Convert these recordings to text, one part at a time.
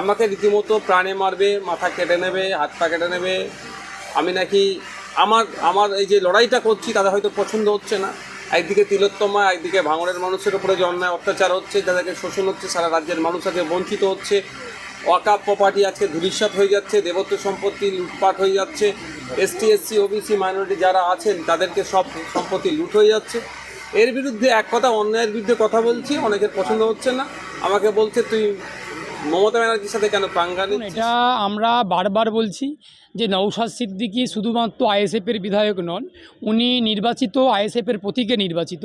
আমাকে রীতিমতো প্রাণে মারবে, মাথা কেটে নেবে, হাত পা কেটে নেবে। আমি নাকি আমার আমার এই যে লড়াইটা করছি তাদের হয়তো পছন্দ হচ্ছে না। একদিকে তিলোত্তমা, একদিকে ভাঙড়ের মানুষের উপরে যে অন্যায় অত্যাচার হচ্ছে, যাদেরকে শোষণ হচ্ছে, সারা রাজ্যের মানুষ আজকে বঞ্চিত হচ্ছে। ওয়াকাপ প্রপার্টি আজকে ধূলিসাৎ হয়ে যাচ্ছে, দেবত্ব সম্পত্তি লুটপাট হয়ে যাচ্ছে। এসটি, এসসি, ওবিসি, মাইনরিটি যারা আছেন, তাদেরকে সব সম্পত্তি লুট হয়ে যাচ্ছে। এর বিরুদ্ধে এক কথা, অন্যায়ের বিরুদ্ধে কথা বলছি, অনেকের পছন্দ হচ্ছে না। আমাকে বলছে, তুই মমতা ব্যানার্জির সাথে কেন পাঙ্গা এটা আমরা বারবার বলছি যে নৌশাদ সিদ্দিকি শুধুমাত্র আইএসএফের বিধায়ক নন, উনি নির্বাচিত আইএসএফের প্রতীকে নির্বাচিত,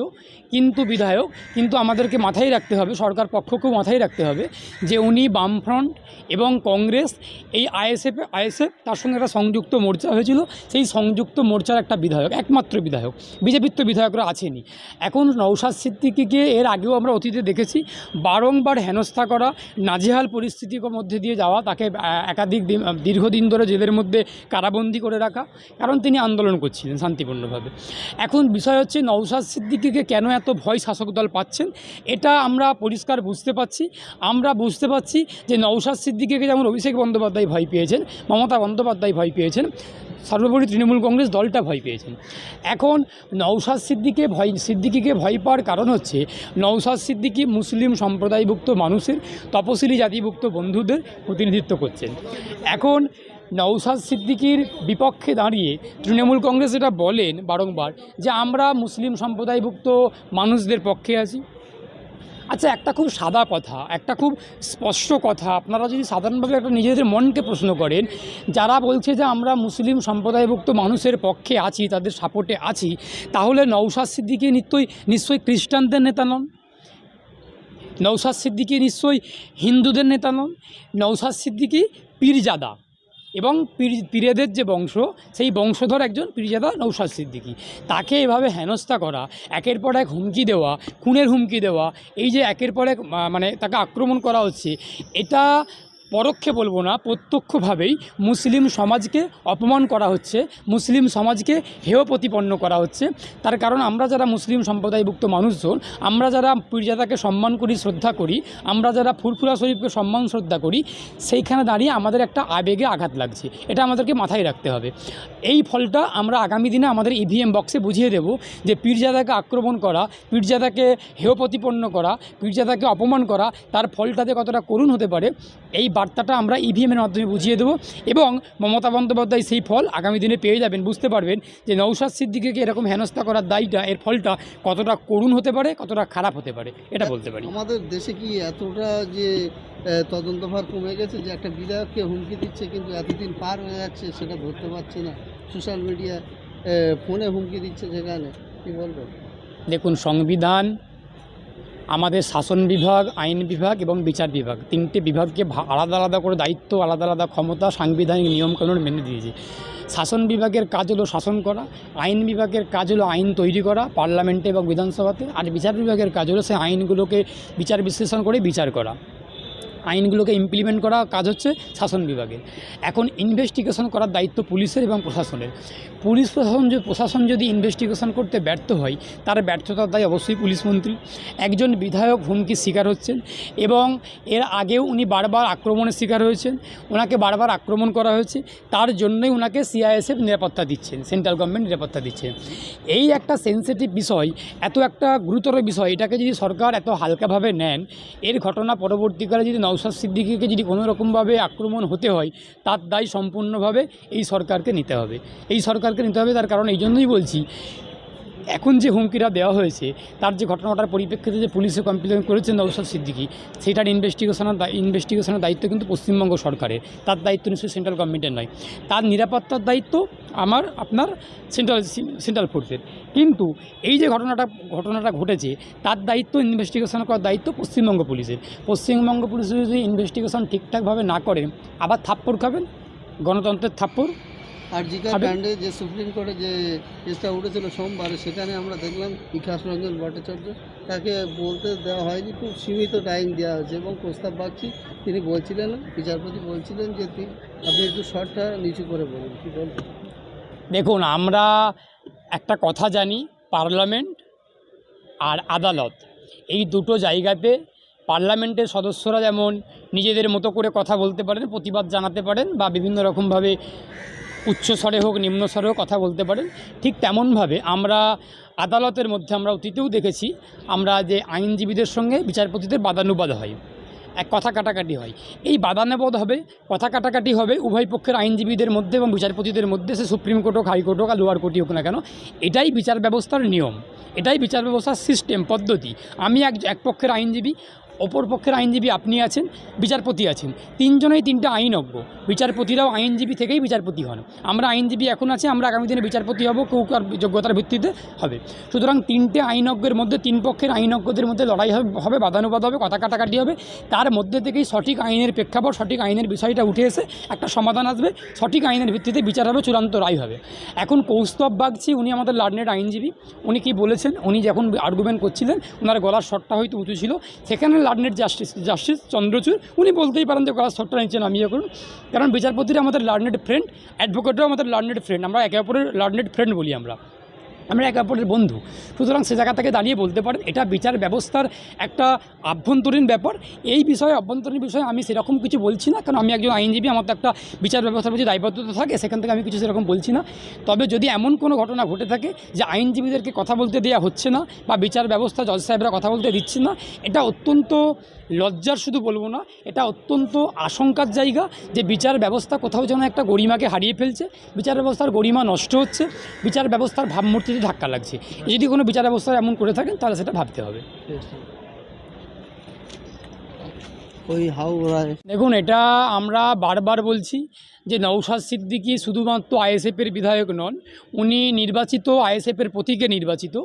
কিন্তু বিধায়ক, কিন্তু আমাদেরকে মাথায় রাখতে হবে, সরকার পক্ষকেও মাথায় রাখতে হবে যে উনি বামফ্রন্ট এবং কংগ্রেস, এই আইএসএফ আইএসএফ তার সঙ্গে একটা সংযুক্ত মোর্চা হয়েছিল, সেই সংযুক্ত মোর্চার একটা বিধায়ক, একমাত্র বিধায়ক, বিজেপির তো বিধায়করা আছেনি এখন নৌশাদ সিদ্দিকিকে এর আগেও আমরা অতীতে দেখেছি, বারংবার হেনস্থা করা, নাজেহাল পরিস্থিতির মধ্যে দিয়ে যাওয়া, তাকে একাধিক দিন, দীর্ঘদিন ধরে জেলের মধ্যে কারাবন্দি করে রাখা, কারণ তিনি আন্দোলন করছিলেন শান্তিপূর্ণভাবে। এখন বিষয় হচ্ছে নৌশাদ সিদ্দিকিকে কেন এত ভয় শাসক দল পাচ্ছেন, এটা আমরা পরিষ্কার বুঝতে পারছি। আমরা বুঝতে পারছি যে নৌশাদ সিদ্দিকিকে যেমন অভিষেক বন্দ্যোপাধ্যায় ভয় পেয়েছেন, মমতা বন্দ্যোপাধ্যায় ভয় পেয়েছেন, সর্বোপরি তৃণমূল কংগ্রেস দলটা ভয় পেয়েছেন। এখন নৌশাদ সিদ্দিকে ভয়, সিদ্দিকিকে ভয় পাওয়ার কারণ হচ্ছে নৌশাদ সিদ্দিকি মুসলিম সম্প্রদায়ভুক্ত মানুষের, তপশিলি জাতিভুক্ত বন্ধুদের প্রতিনিধিত্ব করছেন। এখন নৌশাদ সিদ্দিকির বিপক্ষে দাঁড়িয়ে তৃণমূল কংগ্রেস এটা বলেন বারংবার যে আমরা মুসলিম সম্প্রদায়ভুক্ত মানুষদের পক্ষে আছি। আচ্ছা একটা খুব সাদা কথা, একটা খুব স্পষ্ট কথা। আপনারা যদি সাধারণভাবে একটা নিজেদের মনকে প্রশ্ন করেন, যারা বলছে যে আমরা মুসলিম সম্প্রদায়ভুক্ত মানুষের পক্ষে আছি, তাদের সাপোর্টে আছি, তাহলে নৌশাদ সিদ্দিকি নিত্যই, নিশ্চয়ই খ্রিস্টানদের নেতা নন? নৌশাদ সিদ্দিকি নিশ্চয়ই হিন্দুদের নেতা নন? নৌশাদ সিদ্দিকি পীরজাদা। এবং পীর, পীরেদের যে বংশ, সেই বংশধর একজন পীরজাদা নৌশাদ সিদ্দিকি। তাকে এভাবে হেনস্থা করা, একের পর এক হুমকি দেওয়া, খুনের হুমকি দেওয়া, এই যে একের পর এক মানে তাকে আক্রমণ করা হচ্ছে, এটা পরোক্ষে বলব না, প্রত্যক্ষভাবেই মুসলিম সমাজকে অপমান করা হচ্ছে, মুসলিম সমাজকে হেয় প্রতিপন্ন করা হচ্ছে। তার কারণ আমরা যারা মুসলিম সম্প্রদায়ভুক্ত মানুষজন, আমরা যারা পীরজাদাকে সম্মান করি, শ্রদ্ধা করি, আমরা যারা ফুরফুরা শরীফকে সম্মান, শ্রদ্ধা করি, সেইখানে দাঁড়িয়ে আমাদের একটা আবেগে আঘাত লাগছে। এটা আমাদেরকে মাথায় রাখতে হবে। এই ফলটা আমরা আগামী দিনে আমাদের ইভিএম বক্সে বুঝিয়ে দেব যে পীরজাদাকে আক্রমণ করা, পীরজাদাকে হেয় প্রতিপন্ন করা, পীরজাদাকে অপমান করা, তার ফলটাতে কতটা করুণ হতে পারে, এই বার্তাটা আমরা ইভিএমের মাধ্যমে বুঝিয়ে দেবো এবং মমতা বন্দ্যোপাধ্যায় সেই ফল আগামী দিনে পেয়ে যাবেন। বুঝতে পারবেন যে নৌশাদ সিদ্দিকিকে এরকম হেনস্থা করার দায়টা এর ফলটা কতটা করুণ হতে পারে কতটা খারাপ হতে পারে এটা বলতে পারি। আমাদের দেশে কি এতটা যে তদন্তভার কমে গেছে যে একটা বিধায়ককে হুমকি দিচ্ছে কিন্তু এতদিন পার হয়ে যাচ্ছে সেটা ধরতে পারছে না। সোশ্যাল মিডিয়া ফোনে হুমকি দিচ্ছে যেখানে কি বলব দেখুন সংবিধান আমাদের শাসন বিভাগ, আইন বিভাগ এবং বিচার বিভাগ তিনটে বিভাগকে আলাদা আলাদা করে দায়িত্ব, আলাদা আলাদা ক্ষমতা, সাংবিধানিক নিয়মকানুন মেনে দিয়েছে শাসন বিভাগের কাজ হলো শাসন করা, আইন বিভাগের কাজ হলো আইন তৈরি করা পার্লামেন্টে এবং বিধানসভাতে, আর বিচার বিভাগের কাজ হলো সে আইনগুলোকে বিচার বিশ্লেষণ করে বিচার করা। আইনগুলোকে ইমপ্লিমেন্ট করা কাজ হচ্ছে শাসন বিভাগের এখন ইনভেস্টিগেশন করার দায়িত্ব পুলিশের এবং প্রশাসনের। পুলিশ প্রশাসন প্রশাসন যদি ইনভেস্টিগেশন করতে ব্যর্থ হয়, তার ব্যর্থতার দায় অবশ্যই পুলিশ মন্ত্রী। একজন বিধায়ক হুমকির শিকার হচ্ছেন এবং এর আগেও উনি বারবার আক্রমণের শিকার হয়েছেন। ওনাকে বারবার আক্রমণ করা হয়েছে। তার জন্যই ওনাকে সিআইএসএফ নিরাপত্তা দিচ্ছেন, সেন্ট্রাল গভর্নমেন্ট নিরাপত্তা দিচ্ছেন এই একটা সেন্সিটিভ বিষয়, এত একটা গুরুতর বিষয়, এটাকে যদি সরকার এত হালকাভাবে নেন, এর ঘটনা পরবর্তীকালে যদি নৌসাদ সিদ্দিকিকে যদি কোনো রকমভাবে আক্রমণ হতে হয়, তার দায় সম্পূর্ণভাবে এই সরকারকে নিতে হবে। এই সরকারকে নিতে হবে তার কারণ এই জন্যই বলছি এখন যে হুমকিটা দেওয়া হয়েছে, তার যে ঘটনাটার পরিপ্রেক্ষিতে যে পুলিশে কমপ্লেন করেছেন নৌসাদ সিদ্দিকি, সেটার ইনভেস্টিগেশনের ইনভেস্টিগেশনের দায়িত্ব কিন্তু পশ্চিমবঙ্গ সরকারের। তার দায়িত্ব নিশ্চয়ই সেন্ট্রাল গভর্নমেন্টের নয়। তার নিরাপত্তার দায়িত্ব আমার, আপনার সেন্ট্রাল সেন্ট্রাল ফোর্সের কিন্তু এই যে ঘটনাটা ঘটনাটা ঘটেছে, তার দায়িত্ব ইনভেস্টিগেশন করার দায়িত্ব পশ্চিমবঙ্গ পুলিশের। পশ্চিমবঙ্গ পুলিশ যদি ইনভেস্টিগেশন ঠিকঠাকভাবে না করে, আবার থাপ্পড় খাবেন? গণতন্ত্রের থাপ্পড়? আর জিকার হবে। কাণ্ডে যে সুপ্রিম কোর্টে যে কেসটা উঠেছিল সোমবার সেখানে আমরা দেখলাম বিকাশ রঞ্জন ভট্টাচার্য। তাকে বলতে দেওয়া হয়নি খুব সীমিত টাইম দেওয়া হয়েছে এবং প্রস্তাব পাচ্ছি। তিনি বলছিলেন বিচারপতি বলছিলেন যে তিনি আপনি একটু শর্টটা নিচু করে বলুন কী বলবেন? দেখুন আমরা একটা কথা জানি পার্লামেন্ট আর আদালত। এই দুটো জায়গাতে পার্লামেন্টের সদস্যরা যেমন নিজেদের মতো করে কথা বলতে পারেন প্রতিবাদ জানাতে পারেন বা বিভিন্ন রকমভাবে উচ্চ স্বরে হোক নিম্ন হোক কথা বলতে পারেন। ঠিক তেমনভাবে আমরা আদালতের মধ্যে আমরা অতীতেও দেখেছি, আমরা যে আইনজীবীদের সঙ্গে বিচারপতিদের বাদানুবাদ হয়, এক কথা কাটাকাটি হয়। এই বাদানুবাদ হবে, কথা কাটাকাটি হবে উভয় পক্ষের আইনজীবীদের মধ্যে এবং বিচারপতিদের মধ্যে, সে সুপ্রিম কোর্ট হোক হাইকোর্ট হোক আর লোয়ার কোর্টই হোক না কেন। এটাই বিচার ব্যবস্থার নিয়ম, এটাই বিচার ব্যবস্থার সিস্টেম পদ্ধতি। আমি এক এক পক্ষের আইনজীবী অপর পক্ষের আইনজীবী আপনি আছেন, বিচারপতি আছেন। তিনজনেই তিনটা আইনজ্ঞ। বিচারপতিরাও আইনজীবী থেকেই বিচারপতি হন। আমরা আইনজীবী এখন আছে, আমরা আগামী দিনে বিচারপতি হব, কেউ যোগ্যতার ভিত্তিতে হবে। সুতরাং তিনটে আইনজ্ঞের মধ্যে, তিন পক্ষের আইনজ্ঞদের মধ্যে লড়াই হবে বাদানুবাদ হবে, কথা কাটাকাটি হবে। তার মধ্যে থেকেই সঠিক আইনের প্রেক্ষাপট, সঠিক আইনের বিষয়টা উঠে এসে একটা সমাধান আসবে। সঠিক আইনের ভিত্তিতে বিচার হবে, চূড়ান্ত রায় হবে। এখন কৌস্তব বাগচি, উনি আমাদের লার্নেড আইনজীবী। উনি কি বলেছেন? উনি যখন আর্গুমেন্ট করছিলেন ওনার গলার শটটা হয়তো উঁচু ছিল। সেখানে লার্নেড জাস্টিস জাস্টিস চন্দ্রচূড়। উনি বলতেই পারেন যে কলা শটটা নিচে নামিয়ে করুন। কারণ বিচারপতিরা আমাদের লার্নেড ফ্রেন্ড, অ্যাডভোকেটরাও আমাদের লার্নেড ফ্রেন্ড। আমরা একে অপরের লার্নেড ফ্রেন্ড বলি আমরা। আমরা একে অপরের বন্ধু। সুতরাং সে জায়গা থেকে দাঁড়িয়ে বলতে পারেন, এটা বিচার ব্যবস্থার একটা আভ্যন্তরীণ ব্যাপার। এই বিষয়ে অভ্যন্তরীণ বিষয়ে আমি সেরকম কিছু বলছি না, কারণ আমি একজন আইনজীবী, আমার তো একটা বিচার ব্যবস্থার প্রতি দায়বদ্ধতা থাকে, সেখান থেকে আমি কিছু সেরকম বলছি না। তবে যদি এমন কোনো ঘটনা ঘটে থাকে যে আইনজীবীদেরকে কথা বলতে দেওয়া হচ্ছে না, বা বিচার ব্যবস্থা জজ সাহেবরা কথা বলতে দিচ্ছে না, এটা অত্যন্ত লজ্জার শুধু বলব না, এটা অত্যন্ত আশঙ্কার জায়গা যে বিচার ব্যবস্থা কোথাও যেন একটা গরিমাকে হারিয়ে ফেলছে। বিচার ব্যবস্থার গরিমা নষ্ট হচ্ছে, বিচার ব্যবস্থার ভাবমূর্তিতে ধাক্কা লাগছে। যদি কোনো বিচার ব্যবস্থা এমন করে থাকেন তাহলে সেটা ভাবতে হবে। ওই হাউ দেখুন এটা আমরা বারবার বলছি যে নৌশাদ সিদ্দিকী শুধুমাত্র আইএসএফের বিধায়ক নন, উনি নির্বাচিত আইএসএফের প্রতীকে নির্বাচিত,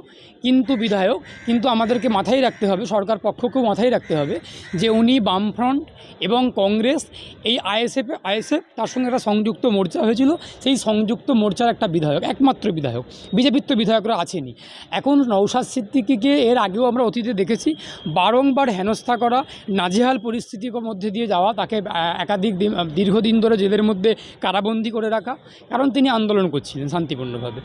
কিন্তু বিধায়ক, কিন্তু আমাদেরকে মাথায় রাখতে হবে, সরকার পক্ষকেও মাথায় রাখতে হবে যে উনি বামফ্রন্ট এবং কংগ্রেস, এই আইএসএফ আইএসএফ তার সঙ্গে একটা সংযুক্ত মোর্চা হয়েছিল, সেই সংযুক্ত মোর্চার একটা বিধায়ক, একমাত্র বিধায়ক, বিজেপির তো বিধায়করা আছেনই। এখন নৌশাদ সিদ্দিকিকে এর আগেও আমরা অতীতে দেখেছি, বারংবার হেনস্থা করা, নাজেহাল পরিস্থিতির মধ্যে দিয়ে যাওয়া, তাকে একাধিক দিন, দীর্ঘদিন ধরে জেলের মধ্যে কারাবন্দি করে রাখা, কারণ তিনি আন্দোলন করছিলেন শান্তিপূর্ণভাবে।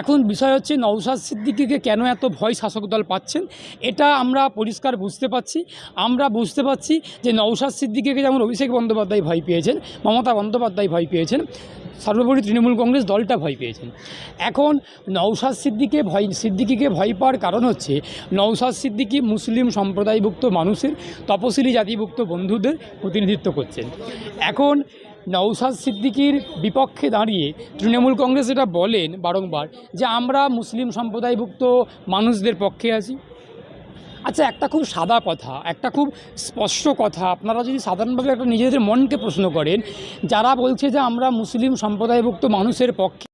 এখন বিষয় হচ্ছে নৌশাদ সিদ্দিকিকে কেন এত ভয় শাসক দল পাচ্ছেন, এটা আমরা পরিষ্কার বুঝতে পারছি। আমরা বুঝতে পারছি যে নৌশাদ সিদ্দিকিকে যেমন অভিষেক বন্দ্যোপাধ্যায় ভয় পেয়েছেন, মমতা বন্দ্যোপাধ্যায় ভয় পেয়েছেন, সর্বোপরি তৃণমূল কংগ্রেস দলটা ভয় পেয়েছেন। এখন নৌশাদ সিদ্দিকে ভয়, সিদ্দিকিকে ভয় পাওয়ার কারণ হচ্ছে নৌশাদ সিদ্দিকি মুসলিম সম্প্রদায়ভুক্ত মানুষের, তপশিলি জাতিভুক্ত বন্ধুদের প্রতিনিধিত্ব করছেন। এখন নৌশাদ সিদ্দিকির বিপক্ষে দাঁড়িয়ে তৃণমূল কংগ্রেস এটা বলেন বারংবার যে আমরা মুসলিম সম্প্রদায়ভুক্ত মানুষদের পক্ষে আছি। আচ্ছা একটা খুব সাদা কথা, একটা খুব স্পষ্ট কথা। আপনারা যদি সাধারণভাবে একটা নিজেদের মনকে প্রশ্ন করেন, যারা বলছে যে আমরা মুসলিম সম্প্রদায়ভুক্ত মানুষের পক্ষে